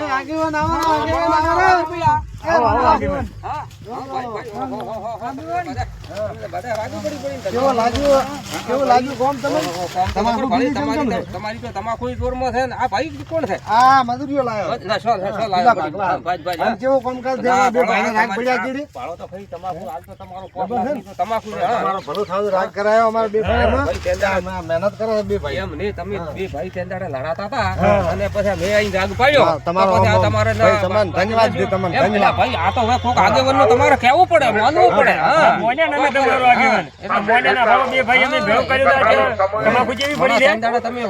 આગેવાન આવો આગેવાન. આવો, આવો, આગેવાન. તમારી તો તમાકુ છે ને આ ભાઈ કોણ છે? આ મજૂરીઓ ના, કેવો રાગ પડ્યા તમારી- કીધી? ભાડો તો ભાઈ તમાકુ હાલ તો તમારો કોક લાખની તો તમાકુ તમારો ભલો થાવ રાગ કરાયો અમારા બે ભાઈ, મહેનત કરે બે ભાઈ. એમ નહીં, તમે બે ભાઈ તેંદાડે લડાતા હતા અને પછી મેં અહીં રાગ પાડ્યો. તમારો ધન્યવાદ ભાઈ આ તો હવે કોક આગેવાનનું તમારે કહેવું પડે માનવું પડે હા. મોન્યા ને તમારો આગેવાન. આ મોન્યાના ભાવ બે ભાઈ અમે ભેળો કર્યો તો તમાકુ જેવી પડી છે તેંદાડે તમે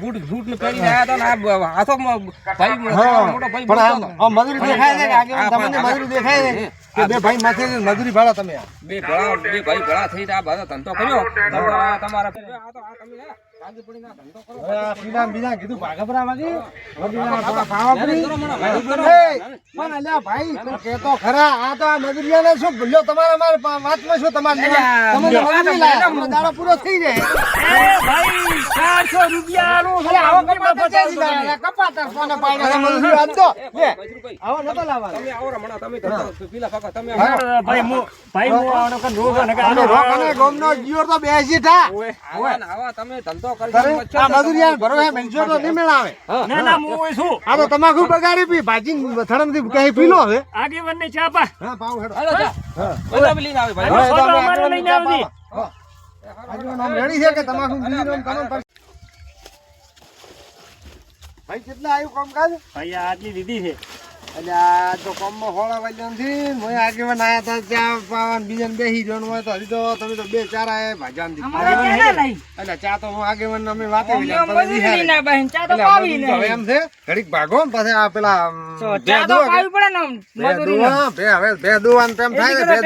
બૂટ બૂટ ને પહેરીને આયા હતા ને આ હાથોમાં ભાઈ મોટો ભાઈ પણ આમ બોલતો હતો. આમ મજૂરી દેખાય છે કે આગેવાન તમને મજૂરી દેખાય છે? કે બે ભાઈ માથે મજૂરી ભાડો તમે. બે ભેળા બે ભાઈ ભેળા થઈ આ બધો ધંધો કર્યો. તમારા આ તો આ તમે તમારા વાતમાં શું તમારે પૂરો થઈ જાય ચારસો થા. તો તમાકુ બગાડી પી. ભાજી થડમથી કહી પીલો છે? આગેવાન ને ચા. પા લઈને આવે ભાઈ. હવે નામ રેડી છે કે તમાકુ ભાઈ કેટલા આવ્યું કામકાજ? ભાઈ આ આટલી દીધી છે. આ તો કોમમાં હોળા વાગ્યા નથી. હું આગેવાન આયા હતા ત્યાં પાવન બીજા બેસી જવાનું હોય તો હજી તો તમે તો બે ચાર આયા ભાજાનથી એટલે ચા તો હું આગેવાન અમે વાતે તો હવે એમ છે ઘડીક ભાગો ને પછી આ પેલા અમ, દુવા હવે દુવા તેમ થાય દુવા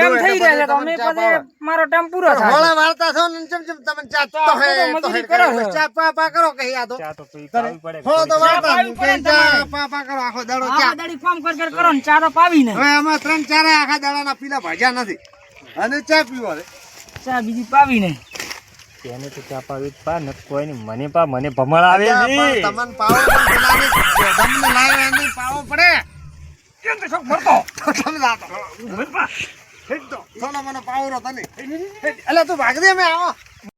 ચા પાવે. મારો ટાઈમ પૂરો થાય. હોળા વાળતા છો ને ચમ ચમ તમે ચા તો હે તો હે કરો ચા પા પા કરો કહી આ તો. ચા તો પી પડે હોળો તો વાળતા પાવી પડે ને ચા પા પા કરો આખો દાડો ચા. દાડી કામ કર કર કરો ને ચારો પાવી ને. હવે આમાં ત્રણ ચાર આખા દાડાના પીલા ભાજ્યા નથી. અને ચા પીવો ચા બીજી પાવી ને. તેને તો ચા પાવી પા ને કોઈ નહીં મને પા મને ભમળ આવે છે તમને પાવો તમને લાવે એને પાવો પડે. કેમ કે શોખ મરતો? તમે લાતો. હેડ તો. થોડો મને પાવરો તને. અલ્યા તું ભાગ દે મેં આવો.